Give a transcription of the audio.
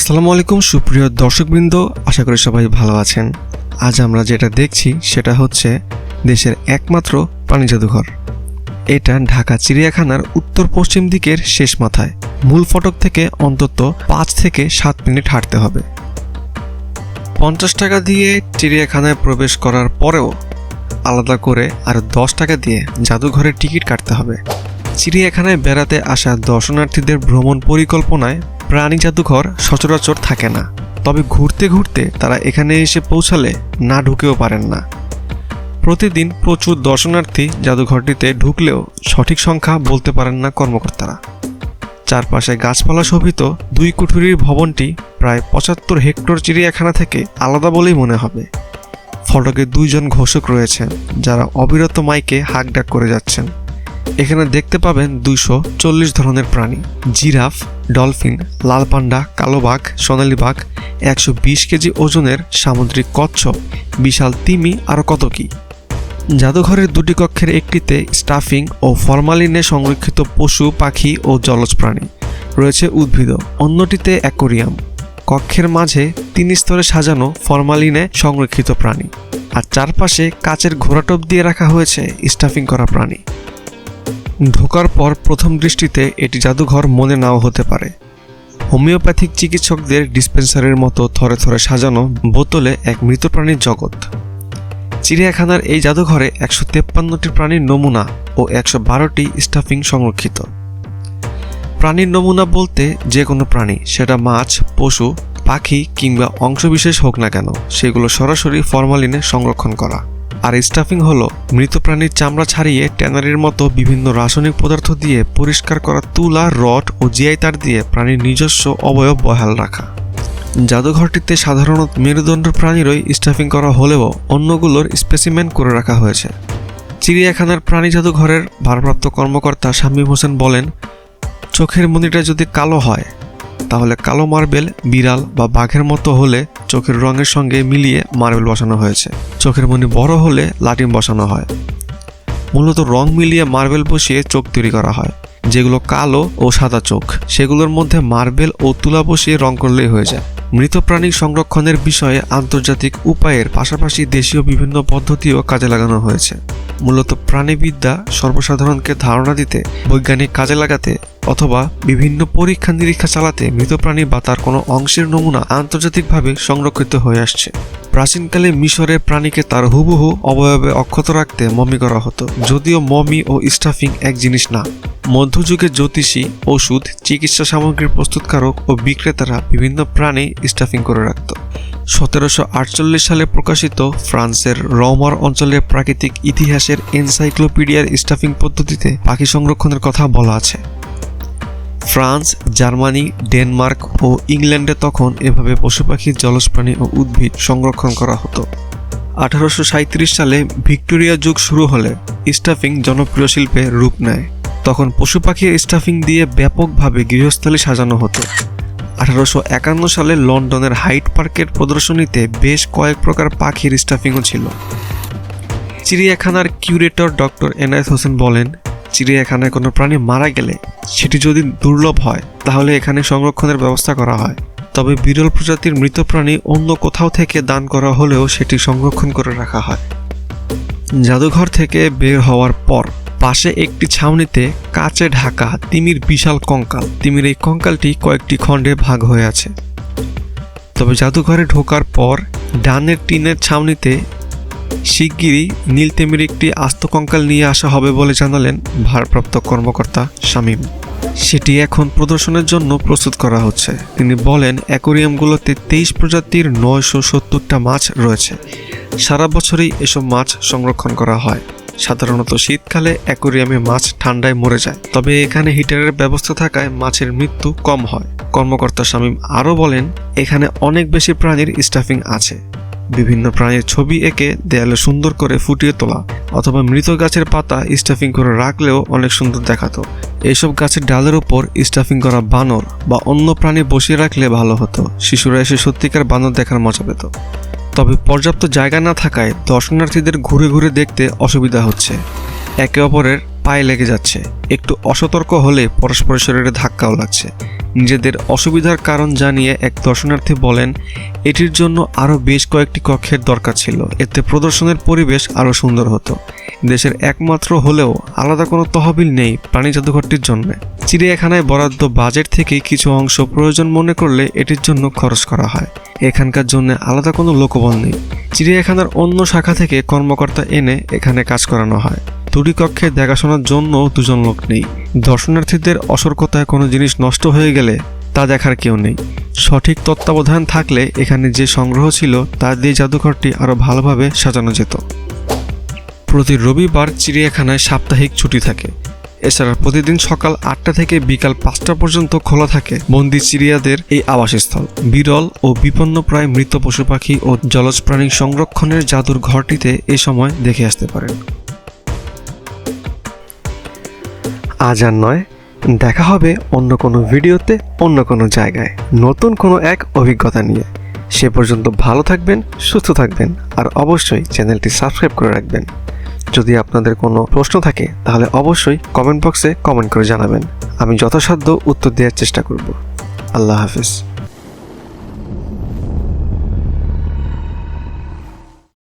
আসসালামু আলাইকুম, সুপ্রিয় দর্শকবৃন্দ, আশা করি সবাই ভালো আছেন। আজ আমরা যেটা দেখছি, সেটা হচ্ছে দেশের একমাত্র প্রাণী জাদুঘর। এটা ঢাকা চিড়িয়াখানার উত্তর পশ্চিম দিকের শেষ মাথায়। মূল ফটক থেকে অন্তত পাঁচ থেকে সাত মিনিট হাঁটতে হবে। পঞ্চাশ টাকা দিয়ে চিড়িয়াখানায় প্রবেশ করার পরেও আলাদা করে আর দশ টাকা দিয়ে জাদুঘরের টিকিট কাটতে হবে। চিড়িয়াখানায় বেড়াতে আসা দর্শনার্থীদের ভ্রমণ পরিকল্পনায় প্রাণী জাদুঘর সচরাচর থাকে না। তবে ঘুরতে ঘুরতে তারা এখানে এসে পৌঁছালে না ঢুকেও পারেন না। প্রতিদিন প্রচুর দর্শনার্থী জাদুঘরটিতে ঢুকলেও সঠিক সংখ্যা বলতে পারেন না কর্মকর্তারা। চারপাশে গাছপালা শোভিত দুই কুঠুরির ভবনটি প্রায় পঁচাত্তর হেক্টর চিড়িয়াখানা থেকে আলাদা বলেই মনে হবে। ফটকে দুইজন ঘোষক রয়েছেন, যারা অবিরত মাইকে হাঁকডাক করে যাচ্ছেন। এখানে দেখতে পাবেন দুইশো চল্লিশ ধরনের প্রাণী। জিরাফ, ডলফিন, লাল পান্ডা, কালো বাঘ, সোনালী বাঘ, একশো বিশ কেজি ওজনের সামুদ্রিক কচ্ছপ বিশাল তিমি, আরও কত কি? জাদুঘরের দুটি কক্ষের একটিতে স্টাফিং ও ফরমালিনে সংরক্ষিত পশু, পাখি ও জলজ প্রাণী রয়েছে উদ্ভিদ অন্যটিতে অ্যাকোরিয়াম। কক্ষের মাঝে তিন স্তরে সাজানো ফরমালিনে সংরক্ষিত প্রাণী। আর চারপাশে কাচের ঘোরাটোপ দিয়ে রাখা হয়েছে স্টাফিং করা প্রাণী। ঢোকার পর প্রথম দৃষ্টিতে এটি জাদুঘর মনে নাও হতে পারে। হোমিওপ্যাথিক চিকিৎসকদের ডিসপেন্সারের মতো থরে থরে সাজানো বোতলে এক মৃত প্রাণীর জগৎ। চিড়িয়াখানার এই জাদুঘরে একশো তেপ্পান্নটি প্রাণীর নমুনা ও একশো বারোটি স্টাফিং সংরক্ষিত। প্রাণীর নমুনা বলতে যে কোনো প্রাণী, সেটা মাছ, পশু, পাখি কিংবা অংশবিশেষ হোক না কেন, সেগুলো সরাসরি ফরমালিনে সংরক্ষণ করা। আর স্টাফিং হলো মৃত প্রাণীর চামড়া ছাড়িয়ে ট্যানারির মতো বিভিন্ন রাসায়নিক পদার্থ দিয়ে পরিষ্কার করা তুলা, রড ও জিআই তার দিয়ে প্রাণীর নিজস্ব অবয়ব বহাল রাখা। জাদুঘরটিতে সাধারণত মেরুদণ্ড প্রাণীরই স্টাফিং করা হলেও অন্যগুলোর স্পেসিমেন করে রাখা হয়েছে। চিড়িয়াখানার প্রাণী জাদুঘরের ভারপ্রাপ্ত কর্মকর্তা শামীম হোসেন বলেন, চোখের মনিটা যদি কালো হয়, তাহলে কালো মার্বেল, বিড়াল বা বাঘের মতো হলে চোখের রঙের সঙ্গে মিলিয়ে মার্বেল বসানো হয়েছে। চোখের মনি বড় হলে লাটিম বসানো হয়। মূলত রং মিলিয়ে মার্বেল বসিয়ে চোখ তৈরি করা হয়, যেগুলো কালো ও সাদা চোখ। সেগুলোর মধ্যে মার্বেল ও তুলা বসিয়ে রং করলেই হয়ে যায়। মৃত প্রাণী সংরক্ষণের বিষয়ে আন্তর্জাতিক উপায়ের পাশাপাশি দেশীয় বিভিন্ন পদ্ধতিও কাজে লাগানো হয়েছে। মূলত প্রাণীবিদ্যা সর্বসাধারণকে ধারণা দিতে, বৈজ্ঞানিক কাজে লাগাতে অথবা বিভিন্ন পরীক্ষা নিরীক্ষা চালাতে মৃত প্রাণী বা তার কোনো অংশের নমুনা আন্তর্জাতিকভাবে সংরক্ষিত হয়ে আসছে। প্রাচীনকালে মিশরের প্রাণীকে তার হুবহু অবয়বে অক্ষত রাখতে মমি করা হতো। যদিও মমি ও স্টাফিং এক জিনিস না, মধ্যযুগে জ্যোতিষী, ওষুধ, চিকিৎসা সামগ্রীর প্রস্তুতকারক ও বিক্রেতারা বিভিন্ন প্রাণী স্টাফিং করে রাখত। সতেরোশো আটচল্লিশ সালে প্রকাশিত ফ্রান্সের রমার অঞ্চলের প্রাকৃতিক ইতিহাসের এনসাইক্লোপিডিয়ার স্টাফিং পদ্ধতিতে পাখি সংরক্ষণের কথা বলা আছে। ফ্রান্স, জার্মানি, ডেনমার্ক ও ইংল্যান্ডে তখন এভাবে পশু পাখি জলজ প্রাণী ও উদ্ভিদ সংরক্ষণ করা হতো। আঠারোশো সালে ভিক্টোরিয়া যুগ শুরু হলে স্টাফিং জনপ্রিয় শিল্পে রূপ নেয়। তখন পশু পাখির স্টাফিং দিয়ে ব্যাপকভাবে গৃহস্থলী সাজানো হতো। আঠারোশো একান্ন সালে লন্ডনের হাইট পার্কের প্রদর্শনীতে বেশ কয়েক প্রকার পাখির স্টাফিংও ছিল। চিড়িয়াখানার কিউরেটর ডক্টর এনায়েত হোসেন বলেন, চিড়িয়াখানায় কোনো প্রাণী মারা গেলে সেটি যদি দুর্লভ হয়, তাহলে এখানে সংরক্ষণের ব্যবস্থা করা হয়। তবে বিরল প্রজাতির মৃত প্রাণী অন্য কোথাও থেকে দান করা হলেও সেটি সংরক্ষণ করে রাখা হয়। জাদুঘর থেকে বের হওয়ার পর পাশে একটি ছাউনিতে কাচে ঢাকা তিমির বিশাল কঙ্কাল। তিমির এই কঙ্কালটি কয়েকটি খণ্ডে ভাগ হয়ে আছে। তবে জাদুঘরে ঢোকার পর ডানের টিনের ছাউনিতে শিগগিরই নীল তিমির একটি আস্ত কঙ্কাল নিয়ে আসা হবে বলে জানালেন ভারপ্রাপ্ত কর্মকর্তা শামীম। সেটি এখন প্রদর্শনের জন্য প্রস্তুত করা হচ্ছে। তিনি বলেন, অ্যাকোরিয়ামগুলোতে তেইশ প্রজাতির নয়শো সত্তরটা মাছ রয়েছে। সারা বছরই এসব মাছ সংরক্ষণ করা হয়। সাধারণত শীতকালে অ্যাকোরিয়ামে মাছ ঠান্ডায় মরে যায়। তবে এখানে হিটারের ব্যবস্থা থাকায় মাছের মৃত্যু কম হয়। কর্মকর্তা শামীম আরও বলেন, এখানে অনেক বেশি প্রাণীর স্টাফিং আছে। বিভিন্ন প্রাণীর ছবি এঁকে দেয়ালে সুন্দর করে ফুটিয়ে তোলা অথবা মৃত গাছের পাতা স্টাফিং করে রাখলেও অনেক সুন্দর দেখাতো। এইসব গাছের ডালের উপর স্টাফিং করা বানর বা অন্য প্রাণী বসিয়ে রাখলে ভালো হতো। শিশুরা এসে সত্যিকার বানর দেখার মজা পেত। তবে পর্যাপ্ত জায়গা না থাকায় দর্শনার্থীদের ঘুরে ঘুরে দেখতে অসুবিধা হচ্ছে। একে অপরের পায়ে লেগে যাচ্ছে। একটু অসতর্ক হলে পরস্পরের শরীরে ধাক্কাও লাগছে। নিজেদের অসুবিধার কারণ জানিয়ে এক দর্শনার্থী বলেন, এটির জন্য আরও বেশ কয়েকটি কক্ষের দরকার ছিল। এতে প্রদর্শনের পরিবেশ আরও সুন্দর হতো। দেশের একমাত্র হলেও আলাদা কোনো তহবিল নেই প্রাণী জাদুঘরটির জন্য। চিড়িয়াখানায় বরাদ্দ বাজেট থেকে কিছু অংশ প্রয়োজন মনে করলে এটির জন্য খরচ করা হয়। এখানকার জন্য আলাদা কোনো লোকবল নেই। চিড়িয়াখানার অন্য শাখা থেকে কর্মকর্তা এনে এখানে কাজ করানো হয়। দুটি কক্ষে দেখাশোনার জন্য দুজন লোক নেই। দর্শনার্থীদের অসতর্কতায় কোনো জিনিস নষ্ট হয়ে গেলে তা দেখার কেউ নেই। সঠিক তত্ত্বাবধান থাকলে এখানে যে সংগ্রহ ছিল তা দিয়ে জাদুঘরটি আরও ভালোভাবে সাজানো যেত। প্রতি রবিবার চিড়িয়াখানায় সাপ্তাহিক ছুটি থাকে। এছাড়া প্রতিদিন সকাল আটটা থেকে বিকাল পাঁচটা পর্যন্ত খোলা থাকে বন্দি চিড়িয়াদের এই আবাসস্থল। বিরল ও বিপন্নপ্রায় মৃত পশু পাখি ও জলজ প্রাণী সংরক্ষণের জাদুর ঘরটিতে এ সময় দেখে আসতে পারেন। আজ আর নয়, দেখা হবে অন্য কোনো ভিডিওতে অন্য কোনো জায়গায়। নতুন কোনো এক অভিজ্ঞতা নিয়ে। সে পর্যন্ত ভালো থাকবেন, সুস্থ থাকবেন, আর অবশ্যই চ্যানেলটি সাবস্ক্রাইব করে রাখবেন। যদি আপনাদের কোনো প্রশ্ন থাকে, তাহলে অবশ্যই কমেন্ট বক্সে কমেন্ট করে জানাবেন। আমি যথাসাধ্য উত্তর দেওয়ার চেষ্টা করব। আল্লাহ হাফিজ।